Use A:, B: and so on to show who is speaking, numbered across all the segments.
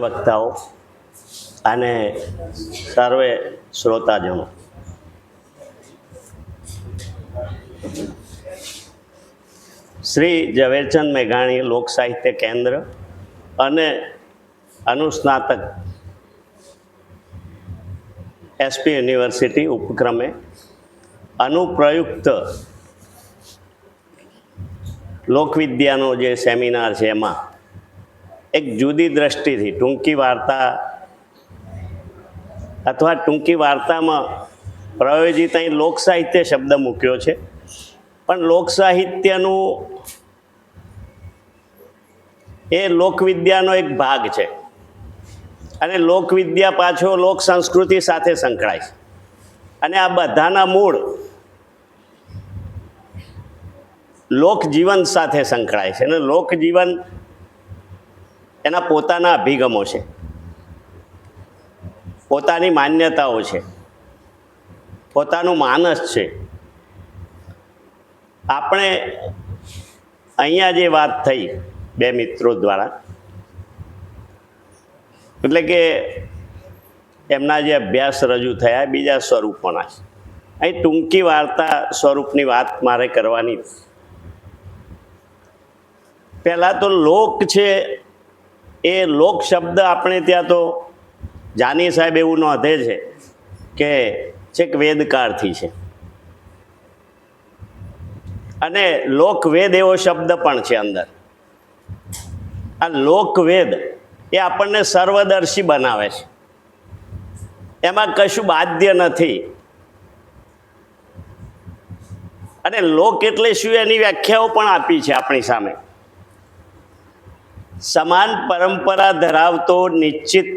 A: વક્તાઓ અને સર્વે શ્રોતાજનો. શ્રી ઝવેરચંદ મેઘાણી લોક સાહિત્ય કેન્દ્ર અને અનુસ્નાતક એસપી યુનિવર્સિટી ઉપક્રમે અનુપ્રયુક્ત લોકવિદ્યાનો જે સેમિનાર છે એમાં એક જુદી દ્રષ્ટિથી ટૂંકી વાર્તા અથવા ટૂંકી વાર્તામાં પ્રયોજિત અહીં લોકસાહિત્ય શબ્દ મૂક્યો છે. પણ લોક સાહિત્યનું એ લોકવિદ્યાનો એક ભાગ છે. અને લોકવિદ્યા પાછો લોક સંસ્કૃતિ સાથે સંકળાય છે. અને આ બધાના મૂળ લોકજીવન સાથે સંકળાય છે. અને લોકજીવન એના પોતાના અભિગમો છે. પોતાની માન્યતાઓ છે. પોતાનું માનસ છે. આપણે અહીંયા જે વાત થઈ બે મિત્રો દ્વારા, એટલે કે એમના જે અભ્યાસ રજૂ થયા, બીજા સ્વરૂપોના છે. અહીં ટૂંકી વાર્તા સ્વરૂપની વાત મારે કરવાની પહેલાં તો લોક છે એ લોક શબ્દ આપણે ત્યાં તો જાની સાહેબ એવું નોંધે છે કે છેક વેદકાળથી છે. અને લોકવેદ એવો શબ્દ પણ છે અંદર. આ લોકવેદ એ આપણને સર્વદર્શી બનાવે છે. એમાં કશું બાધ્ય નથી. અને લોક એટલે શું એની વ્યાખ્યાઓ પણ આપી છે આપણી સામે. સમાન પરંપરા ધરાવતો નિશ્ચિત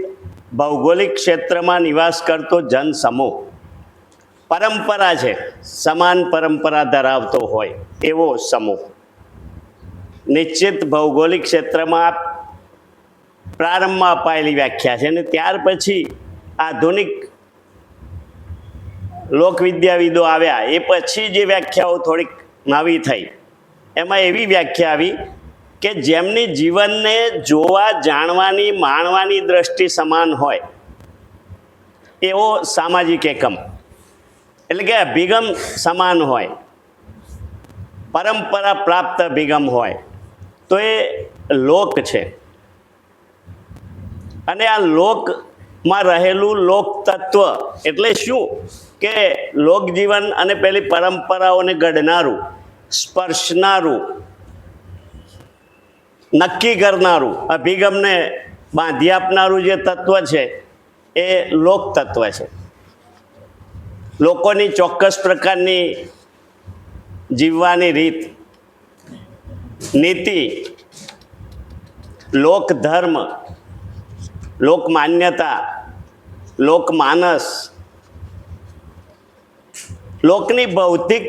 A: ભૌગોલિક ક્ષેત્રમાં નિવાસ કરતો જનસમૂહ. પરંપરા છે, સમાન પરંપરા ધરાવતો હોય એવો સમૂહ. નિશ્ચિત ભૌગોલિક ક્ષેત્રમાં પ્રારંભમાં અપાયેલી વ્યાખ્યા છે અને ત્યાર પછી આધુનિક લોકવિદ્યાવિદો આવ્યા. એ પછી જે વ્યાખ્યાઓ થોડીક નવી થઈ. એમાં એવી વ્યાખ્યા આવી કે જેમની જીવનને જોવા, જાણવાની, માણવાની દ્રષ્ટિ સમાન હોય, એવો સામાજિક એકમ. એટલે કે અભિગમ સમાન હોય, પરંપરા પ્રાપ્ત અભિગમ હોય, તો એ લોક છે. અને આ લોકમાં રહેલું લોક તત્વ એટલે શું? કે લોકજીવન અને પેલી પરંપરાઓને ઘડનારું સ્પર્શનારું નક્કી કરનારું, અભિગમને બાંધી આપનારું જે તત્વ છે, એ લોક તત્વ છે. લોકોની ચોક્કસ પ્રકારની જીવવાની રીત, નીતિ, લોકધર્મ, લોકમાન્યતા, લોકમાનસ, લોકની ભૌતિક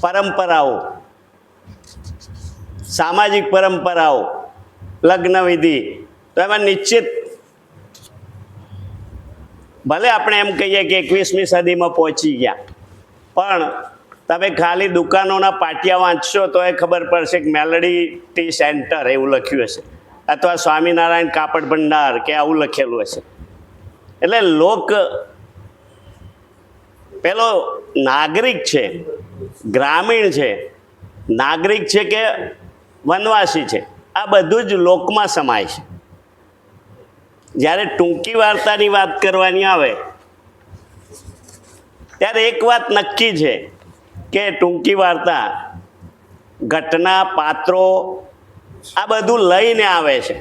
A: પરંપરાઓ સામાજિક પરંપરાઓ લગ્ન વિધિ તો એમાં નિશ્ચિત ભલે આપણે એમ કહીએ કે એકવીસમી સદીમાં પહોંચી ગયા, પણ તમે ખાલી દુકાનોના પાટિયા વાંચશો તો એ ખબર પડશે કે મેલડી ટી સેન્ટર એવું લખ્યું હશે. અથવા સ્વામિનારાયણ કાપડ ભંડાર કે આવું લખેલું હશે. એટલે લોક પેલો નાગરિક છે, ગ્રામીણ છે, નાગરિક છે કે વનવાસી છે. આ બધું જ લોકમાં સમાય છે. જ્યારે ટૂંકી વાર્તાની વાત કરવાની આવે, ત્યારે એક વાત નક્કી છે કે ટૂંકી વાર્તા ઘટના, પાત્રો, આ બધું લઈને આવે છે.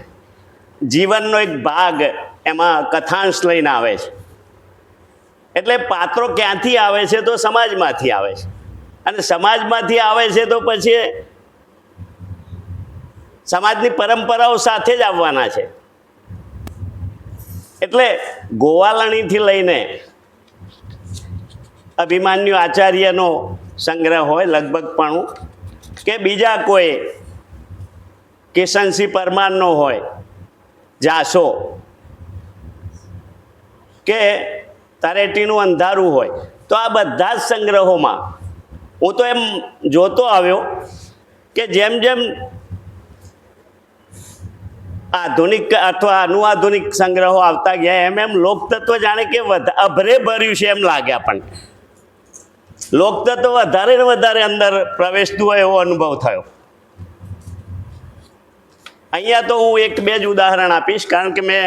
A: જીવનનો એક ભાગ એમાં કથાંશ લઈને આવે છે. એટલે પાત્રો ક્યાંથી આવે છે તો સમાજમાંથી આવે છે. અને સમાજમાંથી આવે છે તો પછી સમાજની પરંપરાઓ સાથે જ આવવાના છે. એટલે ગોવાલણીથી લઈને અભિમાન્યુ આચાર્યનો સંગ્રહ હોય લગભગ પણ, કે બીજા કોઈ કિશનસિંહ પરમારનો હોય, જાસો, કે તરેટીનું અંધારું હોય, તો આ બધા જ સંગ્રહોમાં હું તો એમ જોતો આવ્યો કે જેમ જેમ આધુનિક અથવા અનુઆધુનિક સંગ્રહો આવતા ગયા એમ એમ લોકતત્વ જાણે કે અભરે ભર્યું છે એમ લાગે આપણને લોકતત્વ વધારે ને વધારે અંદર પ્રવેશતું હોય એવો અનુભવ થયો. અહીંયા તો હું એક બે જ ઉદાહરણ આપીશ કારણ કે મેં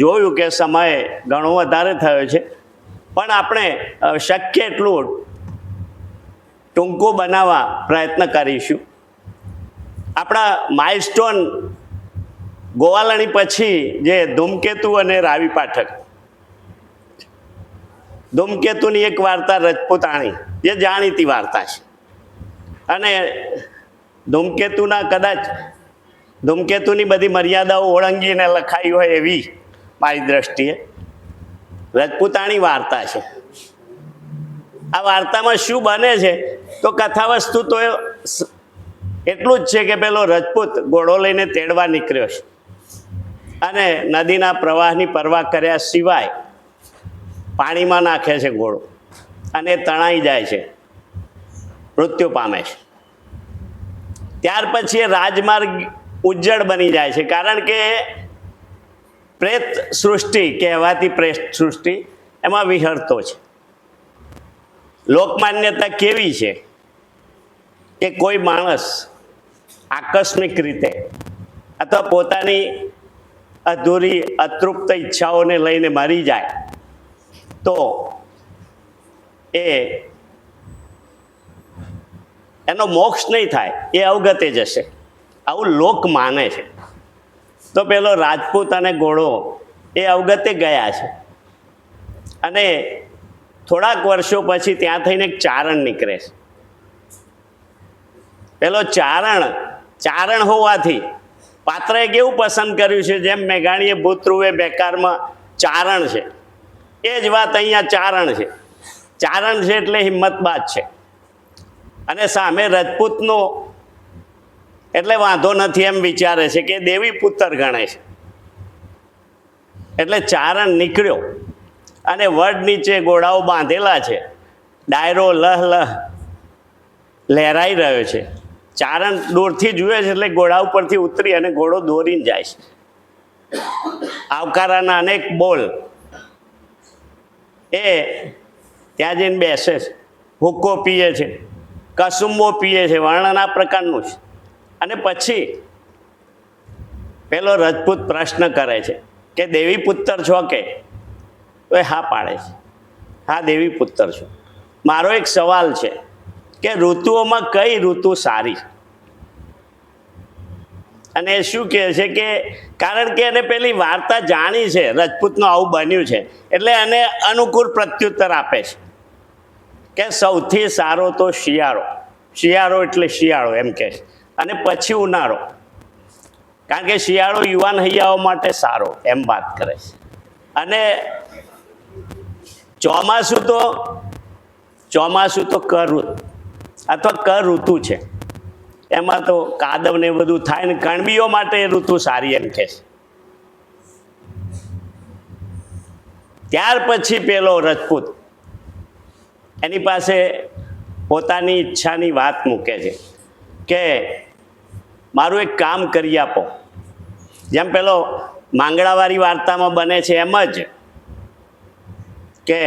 A: જોયું કે સમય ઘણો વધારે થયો છે. પણ આપણે શક્ય એટલું ટૂંકું બનાવવા પ્રયત્ન કરીશું. આપણા માઇલસ્ટોન ગોવાલણી પછી જે ધૂમકેતુ અને રાવી પાઠક. ધૂમકેતુની એક વાર્તા રજપૂતાણી, જે જાણીતી વાર્તા છે. અને ધૂમકેતુના કદાચ, ધૂમકેતુની બધી મર્યાદાઓ ઓળંગીને લખાઈ હોય એવી મારી દ્રષ્ટિએ રજપૂતાણી વાર્તા છે. આ વાર્તામાં શું બને છે? તો કથા વસ્તુ તો એટલું જ છે કે પેલો રજપૂત ઘોડો લઈને તેડવા નીકળ્યો છે. અને નદીના પ્રવાહની પરવા કર્યા સિવાય પાણીમાં નાખે છે ઘોડો અને તણાઈ જાય છે. મૃત્યુ પામે છે. ત્યાર પછી એ રાજમાર્ગ ઉજ્જડ બની જાય છે. કારણ કે પ્રેત સૃષ્ટિ કહેવાતી પ્રેત સૃષ્ટિ એમાં વિહરતો છે. લોકમાન્યતા કેવી છે? કે કોઈ માણસ આકસ્મિક રીતે અથવા પોતાની અધૂરી, અતૃપ્ત ઈચ્છાઓને લઈને મરી જાય, તો એ એનો મોક્ષ નહીં થાય, એ અવગતે જશે. આવું લોક માને છે. તો પેલો રાજપૂત અને ઘોડો એ અવગતે ગયા છે. અને થોડાક વર્ષો પછી ત્યાં થઈને એક ચારણ નીકળે છે. પેલો ચારણ ચારણ હોવાથી પાત્રએ કેવું પસંદ કર્યું છે? જેમ મેઘાણીએ ભૂતરૂએ બેકારમાં ચારણ છે. એ જ વાત અહીંયા ચારણ છે. ચારણ છે એટલે હિંમતબાદ છે. અને સામે રજપૂતનો એટલે વાંધો નથી એમ વિચારે છે કે દેવી પુત્ર ગણે છે. એટલે ચારણ નીકળ્યો અને વડ નીચે ઘોડાઓ બાંધેલા છે. ડાયરો લહ લહ લહેરાઈ રહ્યો છે. ચારણ દૂરથી જુએ છે એટલે ઘોડા ઉપરથી ઉતરી અને ઘોડો દોરીને જાય છે. આવકારાના અનેક બોલ. એ ત્યાં જઈને બેસે છે. હુક્કો પીએ છે. કસુંબો પીએ છે. વર્ણન આ પ્રકારનું છે. અને પછી પેલો રજપૂત પ્રશ્ન કરે છે કે, દેવી પુત્ર છો કે? એ હા પાડે છે. હા, દેવી પુત્ર છું. મારો એક સવાલ છે. કે ઋતુઓમાં કઈ ઋતુ સારી? અને એ શું કહે છે કે, કારણ કે એને પેલી વાર્તા જાણી છે, રજપૂતનું આવું બન્યું છે, એટલે એને અનુકૂળ પ્રત્યુત્તર આપે છે. કે સૌથી સારો તો શિયાળો. શિયાળો એટલે શિયાળો એમ છે. અને પછી ઉનાળો. કારણ કે શિયાળો યુવાન હૈયાઓ માટે સારો એમ વાત કરે છે. અને ચોમાસું તો ચોમાસું તો કર અથવા કર ઋતુ છે. એમાં તો કાદવ ને બધું થાય ને કણબીઓ માટે એ ઋતુ સારી એમ કે છે. ત્યાર પછી પેલો રજપૂત. એની પાસે પોતાની ઈચ્છાની વાત મૂકે છે કે મારું એક કામ કરી આપો. જેમ પેલો માંગડાવાળી વાર્તામાં બને છે એમ જ કે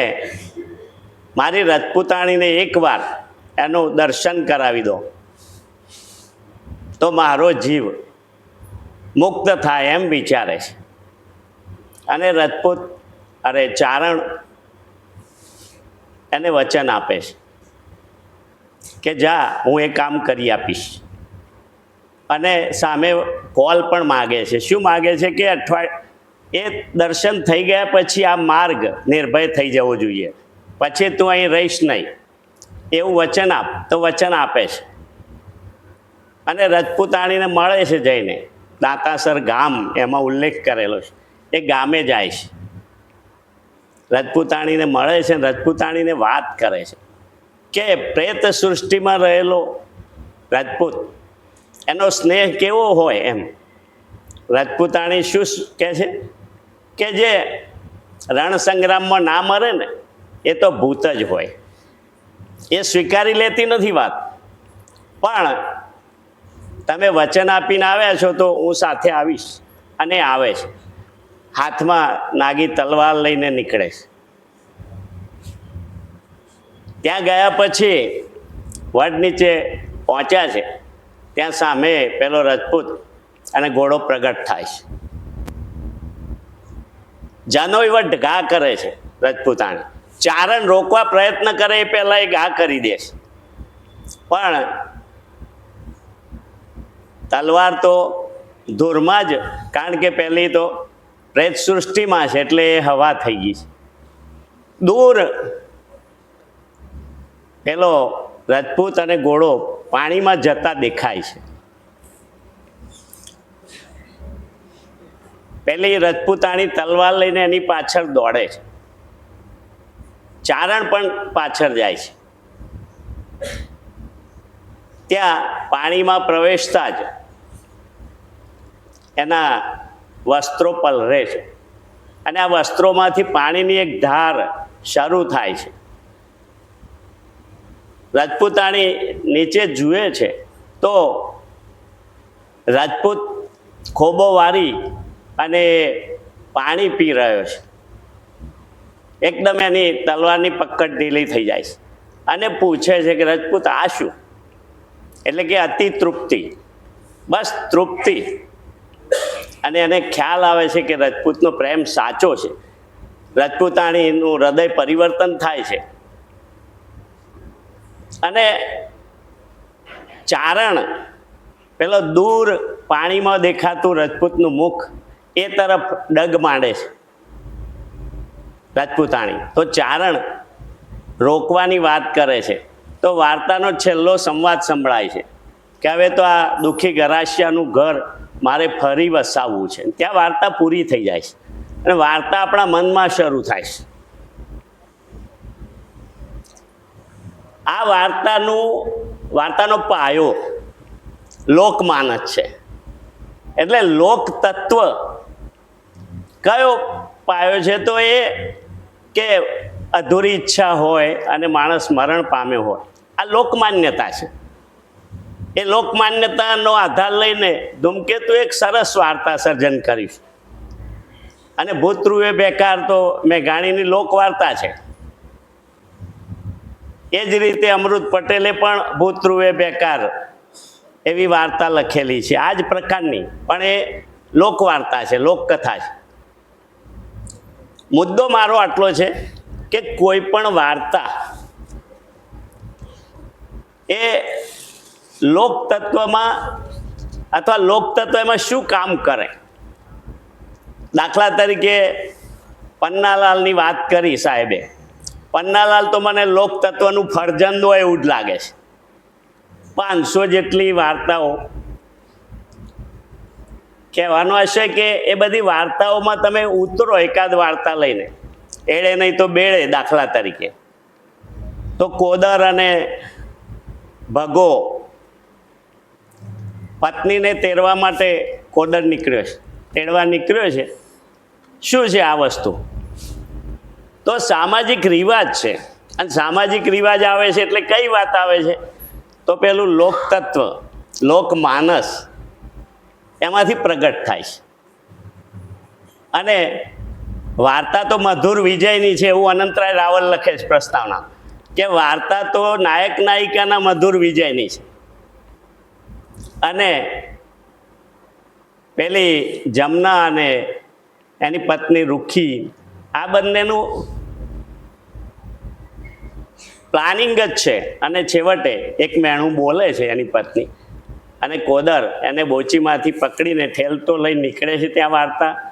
A: મારી રજપૂતાણીને એકવાર એનું દર્શન કરાવી દો. તો મારો જીવ મુક્ત થાય એમ વિચારે છે. અને રજપૂત, અરે ચારણ એને વચન આપે છે કે જા, હું એ કામ કરી આપીશ. અને સામે કોલ પણ માગે છે. શું માગે છે કે અઠવાડિયે એ દર્શન થઈ ગયા પછી આ માર્ગ નિર્ભય થઈ જવો જોઈએ. પછી તું અહીં રહીશ નહીં. એવું વચન આપ, તો વચન આપે છે. અને રજપૂતાણીને મળે છે જઈને. દાંતાસર ગામ, એમાં ઉલ્લેખ કરેલો છે. એ ગામે જાય છે. રજપૂતાણીને મળે છે રજપૂતાણીને વાત કરે છે. કે પ્રેત સૃષ્ટિમાં રહેલો રાજપૂત, એનો સ્નેહ કેવો હોય એમ. રાજપૂતાણી શું કહે છે? કે જે રણ સંગ્રામમાં ના મરે ને, એ તો ભૂત જ હોય. એ સ્વીકારી લેતી નથી વાત. પણ તમે વચન આપીને આવ્યા છો તો હું સાથે આવીશ અને આવે છે. હાથમાં નાગી તલવાર લઈને નીકળે છે. ત્યાં ગયા પછી વડ નીચે પહોંચ્યા છે. ત્યાં સામે પેલો રજપૂત અને ઘોડો પ્રગટ થાય છે. જાનોઈ વટ ઘા કરે છે રજપૂતાણી. ચારણ રોકવા પ્રયત્ન કરે એ પહેલાં એ ઘા કરી દે. છે પણ તલવાર તો ધૂરમાં જ, કારણ કે પહેલી તો પ્રેત સૃષ્ટિમાં છે એટલે એ હવા થઈ ગઈ છે. દૂર પેલો રજપૂત અને ઘોડો પાણીમાં જતા દેખાય છે. પેલી રજપૂતાણી તલવાર લઈને એની પાછળ દોડે છે. ચારણ પણ પાછળ જાય છે. ત્યાં પાણીમાં પ્રવેશતા જ એના વસ્ત્રો પલરે છે. અને આ વસ્ત્રોમાંથી પાણીની એક ધાર શરૂ થાય છે. રાજપૂતાણી નીચે જુએ છે તો રાજપૂત ખોબો વારી અને પાણી પી રહ્યો છે. એકદમ એની તલવારની પકડ ઢીલી થઈ જાય છે. અને પૂછે છે કે, રજપૂત, આ શું? એટલે કે અતિ તૃપ્તિ. બસ તૃપ્તિ. અને એને ખ્યાલ આવે છે કે રજપૂતનો પ્રેમ સાચો છે. રજપૂતાણીનું હૃદય પરિવર્તન થાય છે. અને ચારણ, પેલો દૂર પાણીમાં દેખાતું રજપૂતનું મુખ એ તરફ ડગ માંડે છે. રાજપૂતાણી. તો ચારણ રોકવાની વાત કરે છે. તો વાર્તાનો છેલ્લો સંવાદ સંભળાય છે કે હવે તો આ દુઃખી ગરાશિયાનું ઘર મારે ફરી વસાવવું છે. ત્યાં વાર્તા પૂરી થઈ જાય છે. અને વાર્તા આપણા મનમાં શરૂ થાય છે. આ વાર્તાનું, વાર્તાનો પાયો લોકમાનસ છે. એટલે લોક કયો પાયો છે તો એ કે અધૂરી ઈચ્છા હોય અને માણસ મરણ પામ્યો હોય. આ લોકમાન્યતા છે. એ લોકમાન્યતાનો આધાર લઈને ધૂમકેતુ એક સરસ વાર્તા સર્જન કર્યું અને ભૂતરૂએ બેકાર તો મેઘાણીની લોકવાર્તા છે. એ જ રીતે અમૃત પટેલે પણ ભૂતરૂએ બેકાર એવી વાર્તા લખેલી છે. આ જ પ્રકારની, પણ એ લોકવાર્તા છે, લોકકથા છે. મુદ્દો મારો આટલો છે કે કોઈ પણ વાર્તા એ લોકતત્વમાં અથવા લોકતત્વ એમાં શું કામ કરે? દાખલા તરીકે પન્નાલાલની વાત કરી સાહેબે. પન્નાલાલ તો મને લોકતત્વનું ફરજંદ હોય એવું જ લાગે છે. પાંચસો જેટલી વાર્તાઓ કહેવાનો હશે કે એ બધી વાર્તાઓમાં તમે ઉતરો એકાદ વાર્તા લઈને. એળે નહીં તો બેળે દાખલા તરીકે. તો કોદર અને ભગો પત્નીને તેરવા માટે કોદર નીકળ્યો છે. તેડવા નીકળ્યો છે. શું છે આ વસ્તુ? તો સામાજિક રિવાજ છે. અને સામાજિક રિવાજ આવે છે એટલે કઈ વાત આવે છે? તો પેલું લોકતત્વ, લોકમાનસ. એમાંથી પ્રગટ થાય છે. અને વાર્તા તો મધુર વિજયની છે એવું અનંતરાય રાવલ લખે છે પ્રસ્તાવના કે વાર્તા તો નાયક નાયિકાના મધુર વિજયની છે. અને પેલી જમના અને એની પત્ની રૂખી, આ બંનેનું પ્લાનિંગ જ છે. અને છેવટે એક મેણું બોલે છે એની પત્ની અને કોદર એને બોચીમાંથી પકડીને ઠેલતો લઈ નીકળે છે ત્યાં વાર્તા.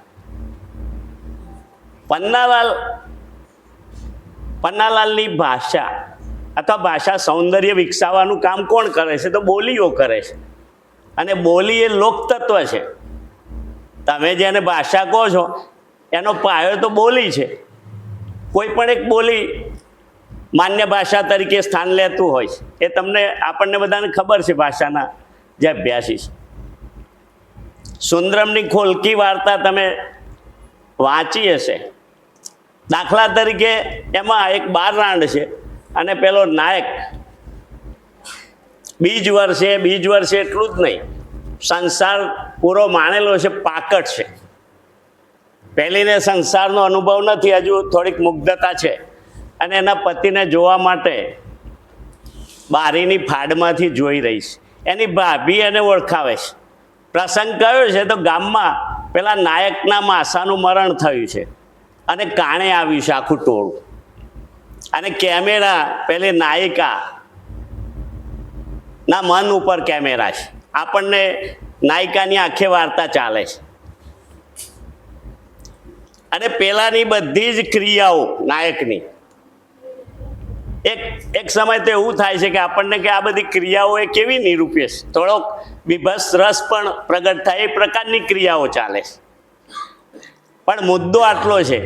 A: પન્નાલાલ, પન્નાલાલની ભાષા અથવા ભાષા સૌંદર્ય વિકસાવવાનું કામ કોણ કરે છે? તો બોલીઓ કરે છે. અને બોલી એ લોકતત્વ છે. તમે જેને ભાષા કહો છો, એનો પાયો તો બોલી છે. કોઈ પણ એક બોલી માન્ય ભાષા તરીકે સ્થાન લેતું હોય છે. એ તમને આપણને બધાને ખબર છે ભાષાના જે અભ્યાસી છે. સુંદરમની ખોલકી વાર્તા તમે વાંચી હશે. દાખલા તરીકે એમાં એક બાર રાંડ છે અને પેલો નાયક. બીજ વર્ષે બીજ વર્ષે એટલું જ નહીં. સંસાર પૂરો માણેલો છે, પાકટ છે. પહેલીને સંસારનો અનુભવ નથી, હજુ થોડીક મુગ્ધતા છે. અને એના પતિને જોવા માટે બારીની ફાડમાંથી જોઈ રહી છે. એની ભાભી એને ઓળખાવે છે. પ્રસંગ કયો છે તો ગામમાં પેલા નાયકના માસાનું મરણ થયું છે અને કાણે આવ્યું છે આખું ટોળું. અને કેમેરા પેલી નાયિકા ના મન ઉપર કેમેરા છે. આપણને નાયિકાની આખી વાર્તા ચાલે છે. અને પેલાની બધી જ ક્રિયાઓ નાયકની. એક એક સમય તો એવું થાય છે કે આપણને કે આ બધી ક્રિયાઓ એ કેવી નિરૂપ્ય છે? થોડોક બીભસ રસ પણ પ્રગટ થાય, એ પ્રકારની ક્રિયાઓ ચાલે છે. પણ મુદ્દો આટલો છે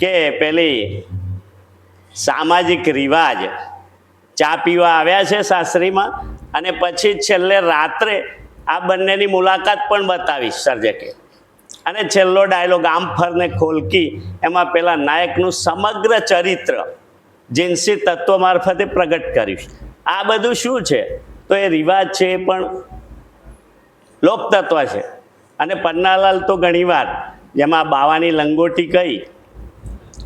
A: કે પેલી સામાજિક રિવાજ, ચા પીવા આવ્યા છે સાસરીમાં અને પછી છેલ્લે રાત્રે આ બંનેની મુલાકાત પણ બતાવી સર્જકે. અને છેલ્લો ડાયલોગ આમ ફરને ખોલકી, એમાં પેલા નાયકનું સમગ્ર ચરિત્ર જીન્સી તત્વો મારફતે પ્રગટ કર્યું આ બધું શું છે? તો એ રિવાજ છે એ પણ લોકતત્વ છે. અને પન્નાલાલ તો ઘણીવાર જેમાં બાવાની લંગોટી કહી,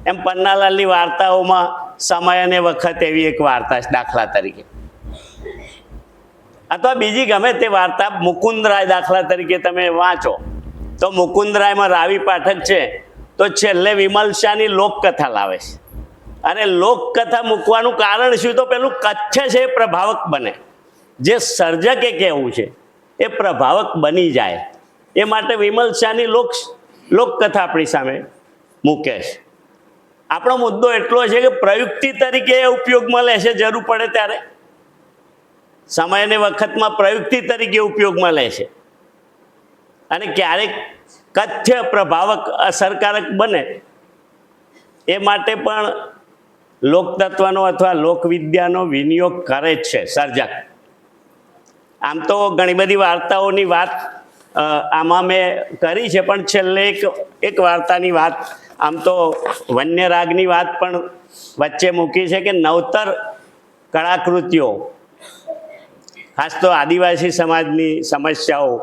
A: એમ પન્નાલાલની વાર્તાઓમાં સમય અને વખત એવી એક વાર્તા છે દાખલા તરીકે. અથવા બીજી ગમે તે વાર્તા મુકુંદરાય દાખલા તરીકે તમે વાંચો, તો મુકુંદરાયમાં રાવી પાઠક છે, તો છેલ્લે વિમલ શાહની લોકકથા લાવે છે. અને લોકકથા મૂકવાનું કારણ શું? તો પેલું કથ્ય છે એ પ્રભાવક બને. જે સર્જકે કહેવું છે, એ પ્રભાવક બની જાય. એ માટે વિમલ શાહની લોક લોકકથા આપણી સામે મૂકે છે. આપણો મુદ્દો એટલો છે કે પ્રયુક્તિ તરીકે એ ઉપયોગમાં લેશે જરૂર પડે ત્યારે. સમય અને વખતમાં પ્રયુક્તિ તરીકે ઉપયોગમાં લે છે. અને ક્યારેક કથ્ય પ્રભાવક અસરકારક બને. એ માટે પણ લોકતત્વનો અથવા લોકવિદ્યાનો વિનિયોગ કરે છે સર્જક આમ તો ઘણી બધી વાર્તાઓની વાત આમાં મેં કરી છે, પણ છેલ્લે એક એક વાર્તાની વાત, આમ તો વન્ય રાગની વાત પણ વચ્ચે મૂકી છે કે નવતર કળાકૃતિઓ, ખાસ તો આદિવાસી સમાજની સમસ્યાઓ,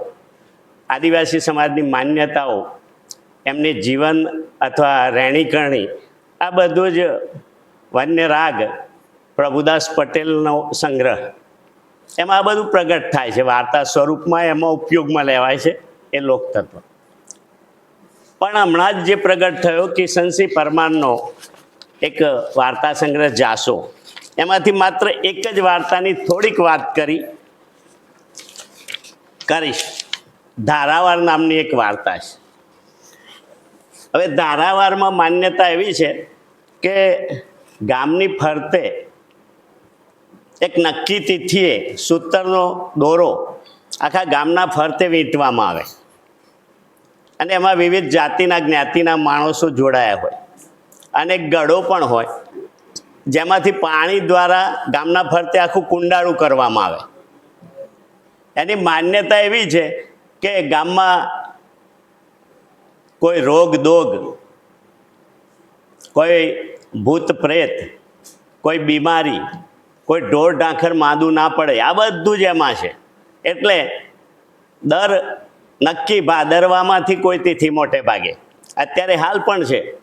A: આદિવાસી સમાજની માન્યતાઓ, એમની જીવન અથવા રહેણીકરણી, આ બધું જ વન્ય રાગ પ્રભુદાસ પટેલનો સંગ્રહ. એમાં આ બધું પ્રગટ થાય છે. વાર્તા સ્વરૂપમાં એમાં ઉપયોગમાં લેવાય છે એ લોકતત્વ. પણ હમણાં જ જે પ્રગટ થયો કિશનસિંહ પરમારનો એક વાર્તા સંગ્રહ જાસો. એમાંથી માત્ર એક જ વાર્તાની થોડીક વાત કરી કરીશ. ધારાવાર નામની એક વાર્તા છે. હવે ધારાવારમાં માન્યતા એવી છે કે ગામની ફરતે એક નક્કી તિથિએ સૂતરનો દોરો આખા ગામના ફરતે વીંટવામાં આવે. અને એમાં વિવિધ જાતિના જ્ઞાતિના માણસો જોડાયા હોય. અને ગળો પણ હોય, જેમાંથી પાણી દ્વારા ગામના ફરતે આખું કુંડાળું કરવામાં આવે. એની માન્યતા એવી છે કે ગામમાં કોઈ રોગ દોગ, કોઈ ભૂત પ્રેત, કોઈ બીમારી, કોઈ ઢોર ઢાંખર માંદું ના પડે, આ બધું જ એમાં છે. એટલે દર નક્કી ભાદરવામાંથી કોઈ તિથિ મોટે ભાગે. અત્યારે હાલ પણ છે.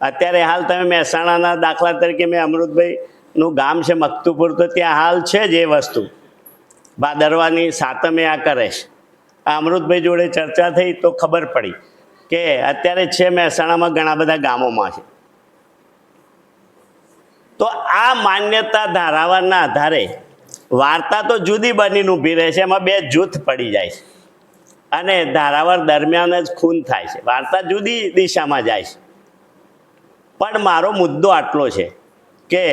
A: અત્યારે હાલ તમે મહેસાણાના દાખલા તરીકે મેં અમૃતભાઈનું ગામ છે મકતુપુર, તો ત્યાં હાલ છે જ એ વસ્તુ. ભાદરવાની સાતમે આ કરે છે. અમૃતભાઈ જોડે ચર્ચા થઈ તો ખબર પડી કે અત્યારે છે મહેસાણામાં ઘણા બધા ગામોમાં છે. તો આ માન્યતા ધારાવાના આધારે વાર્તા તો જુદી બનીને ઊભી રહે છે, એમાં બે જૂથ પડી જાય છે. અને ધારાવાર દરમિયાન જ ખૂન થાય છે. વાર્તા જુદી દિશામાં જાય છે. પણ મારો મુદ્દો આટલો છે કે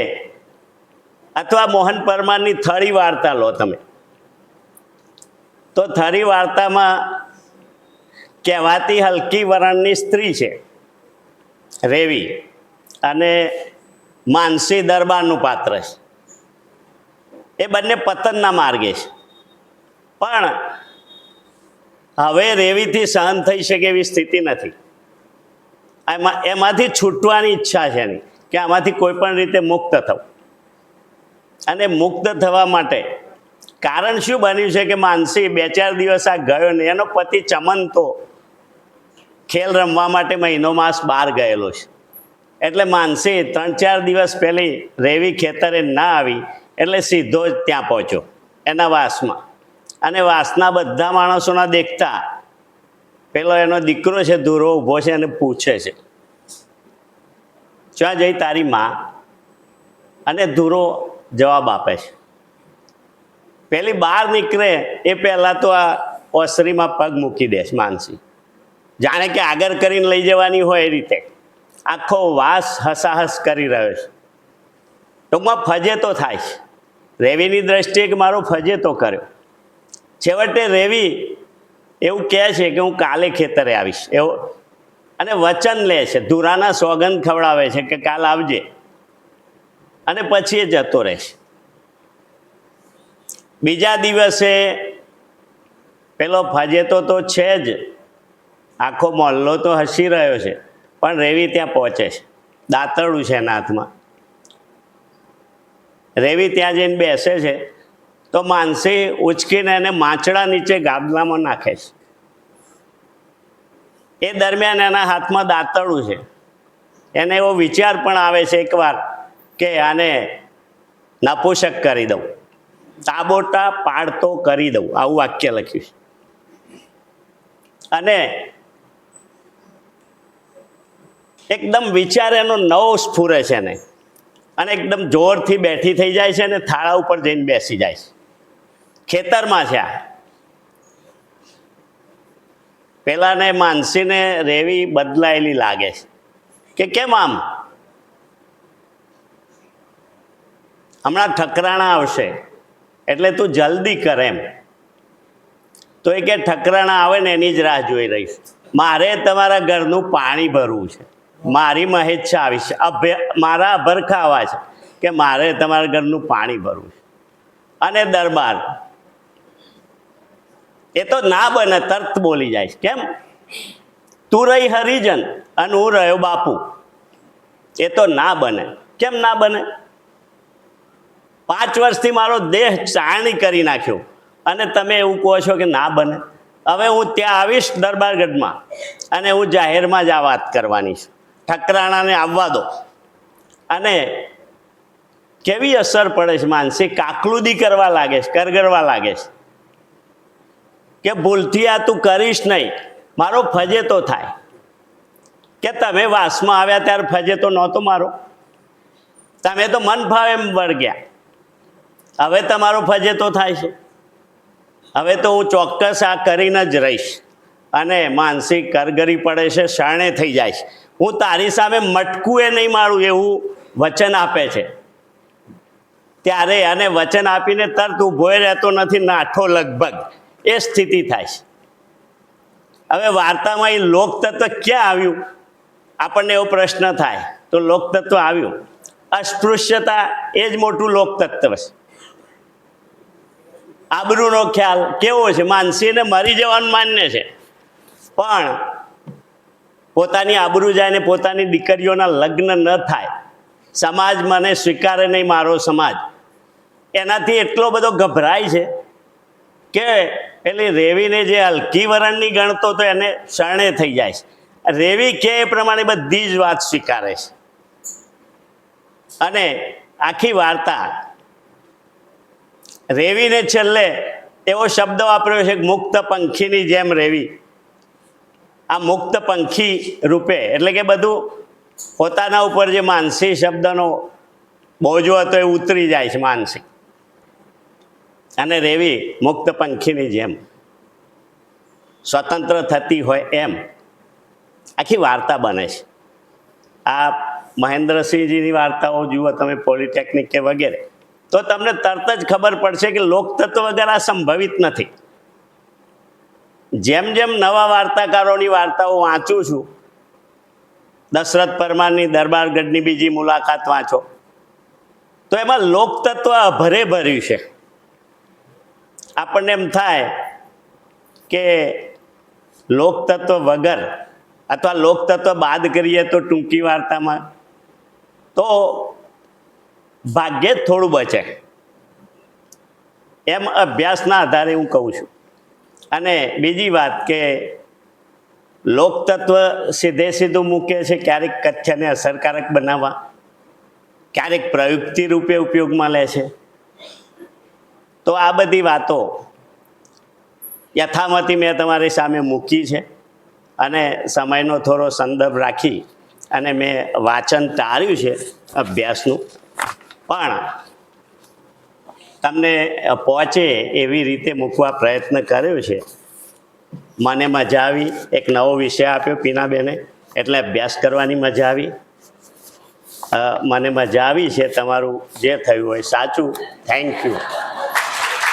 A: અથવા મોહન પરમારની થળી વાર્તા લો તમે. તો થળી વાર્તામાં કહેવાતી હલકી વરણની સ્ત્રી છે, રેવી. અને માનસી દરબારનું પાત્ર છે. એ બંને પતનના માર્ગે છે. પણ હવે રેવીથી સહન થઈ શકે એવી સ્થિતિ નથી. એમાં, એમાંથી છૂટવાની ઈચ્છા છે એની કે આમાંથી કોઈ પણ રીતે મુક્ત થવું. અને મુક્ત થવા માટે કારણ શું બન્યું છે કે માનસી બે ચાર દિવસ આ ગયો ને એનો પતિ ચમન તો ખેલ રમવા માટે મહિનો માસ બહાર ગયેલો છે. એટલે માનસી ત્રણ ચાર દિવસ પહેલી રેવી ખેતરે ના આવી, એટલે સીધો જ ત્યાં પહોંચ્યો, એના વાસમાં. અને વાસના બધા માણસોના દેખતા પેલો એનો દીકરો છે દૂરો ઊભો છે અને પૂછે છે, ક્યાં જઈ તારી માં? અને ધૂરો જવાબ આપે છે, પેલી બહાર નીકળે એ પહેલાં તો આ ઓસરીમાં પગ મૂકી દે છે, માનસી. જાણે કે આગળ કરીને લઈ જવાની હોય એ રીતે. આખો વાસ હસાહસ કરી રહ્યો છે. ટૂંકમાં ફજેતો થાય છે. રેવીની દ્રષ્ટિએ મારો ફજેતો કર્યો. છેવટે રેવી એવું કહે છે કે હું કાલે ખેતરે આવીશ. એવો અને વચન લે છે. ધુરાના સોગંદ ખવડાવે છે કે કાલ આવજે. અને પછી એ જતો રહેશે બીજા દિવસે પેલો ફજેતો તો છે જ. આખો મોહલ્લો તો હસી રહ્યો છે. પણ રેવી ત્યાં પહોંચે છે. દાંતરડું છે એના હાથમાં. રેવી ત્યાં જઈને બેસે છે તો માનસી ઉચકીને એને માછડા નીચે ગાદલામાં નાખે છે. એ દરમિયાન એના હાથમાં દાંતરડું છે. એને એવો વિચાર પણ આવે છે એકવાર કે આને નપુસક કરી દઉં. તાબોટા પાડતો કરી દઉં. આવું વાક્ય લખ્યું છે. અને એકદમ વિચાર એનો નવો સ્ફુરે છે ને. અને એકદમ જોરથી બેઠી થઈ જાય છે અને થાળા ઉપર જઈને બેસી જાય છે. ખેતરમાં છે આ. પેલાને માનસીને રેવી બદલાયેલી લાગે છે. કે કેમ આમ? હમણાં ઠકરાણા આવશે, એટલે તું જલ્દી કર એમ. તો એ કે ઠકરાણા આવે ને એની જ રાહ જોઈ રહીશ. મારે તમારા ઘરનું પાણી ભરવું છે. મારી મહેચ્છા આવી છે. અભે મારા અભરખા આવા છે કે મારે તમારા ઘરનું પાણી ભરવું છે. અને દરબાર. એ તો ના બને, તરત બોલી જાય કેમ? તું રહી હરિજન અને હું રહ્યો બાપુ. એ તો ના બને. કેમ ના બને? પાંચ વર્ષથી મારો દેહ ચાણી કરી નાખ્યો. અને તમે એવું કહો છો કે ના બને. હવે હું ત્યાં આવીશ દરબારગઢમાં અને હું જાહેરમાં જ આ વાત કરવાની છું. ઠકરાણાને આવવા દો. અને કેવી અસર પડે છે માનસિક કાકલુદી કરવા લાગે છે, કરગરવા લાગે છે. કે ભૂલથી આ તું કરીશ નહીં. મારો ફજેતો થાય. કે તમે વાસમાં આવ્યા ત્યારે ફજેતો નહોતો મારો. તમે તો મન ભાવે એમ વળગ્યા હવે તમારો ફજેતો થાય છે. હવે તો હું ચોક્કસ આ કરીને જ રહીશ. અને માનસિક કરગરી પડે છે શરણે થઈ જાય છે. હું તારી સામે મટકું એ નહીં મારું એવું વચન આપે છે. ત્યારે અને વચન આપીને તરત ઊભો રહેતો નથી, નાઠો લગભગ. એ સ્થિતિ થાય છે. હવે વાર્તામાં એ લોકતત્વ ક્યાં આવ્યું? આપણને એવો પ્રશ્ન થાય, તો લોકતત્વ આવ્યું. અસ્પૃશ્યતા એ જ મોટું લોકતત્વ છે. આબરૂનો ખ્યાલ કેવો છે? માનસીને મરી જવાનું માન્ય છે. પણ પોતાની આબરૂ જાય ને પોતાની દીકરીઓના લગ્ન ન થાય. સમાજ મને સ્વીકારે નહીં મારો સમાજ. એનાથી એટલો બધો ગભરાય છે કે પેલી રેવીને જે હલકી વરણની ગણતો તો એને શરણે થઈ જાય છે. રેવી કે એ પ્રમાણે બધી જ વાત સ્વીકારે છે. અને આખી વાર્તા રેવીને છેલ્લે એવો શબ્દ વાપર્યો છે મુક્ત પંખીની જેમ રેવી. આ મુક્ત પંખી રૂપે. એટલે કે બધું પોતાના ઉપર જે માનસી શબ્દનો બોજો હતો એ ઉતરી જાય છે માનસિક. અને રેવી મુક્ત પંખીની જેમ. સ્વતંત્ર થતી હોય એમ. આખી વાર્તા બને છે. આ મહેન્દ્રસિંહજીની વાર્તાઓ જુઓ તમે પોલિટેકનિક કે વગેરે, તો તમને તરત જ ખબર પડશે કે લોકતત્વ વગર આ સંભવિત નથી. જેમ જેમ નવા વાર્તાકારોની વાર્તાઓ વાંચું છું, દશરથ પરમારની દરબારગઢની બીજી મુલાકાત વાંચો, તો એમાં લોકતત્વ ભરે ભર્યું છે. આપણને એમ થાય કે લોકતત્વ વગર અથવા લોકતત્વ બાદ કરીએ તો ટૂંકી વાર્તામાં, તો ભાગ્યે જ થોડું બચે. એમ અભ્યાસના આધારે હું કહું છું. અને બીજી વાત કે લોકતત્વ સીધે સીધું મૂકે છે ક્યારેક કથ્યને અસરકારક બનાવવા, ક્યારેક પ્રયુક્તિ રૂપે ઉપયોગમાં લે છે. તો આ બધી વાતો યથામતી મેં તમારી સામે મૂકી છે અને સમયનો થોડો સંદર્ભ રાખી અને મેં વાંચન ટાળ્યું છે અભ્યાસનું. પણ તમને પહોંચે એવી રીતે મૂકવા પ્રયત્ન કર્યો છે. મને મજા આવી. એક નવો વિષય આપ્યો પીનાબેને. એટલે અભ્યાસ કરવાની મજા આવી. મને મજા આવી છે તમારું જે થયું હોય. સાચું. Thank you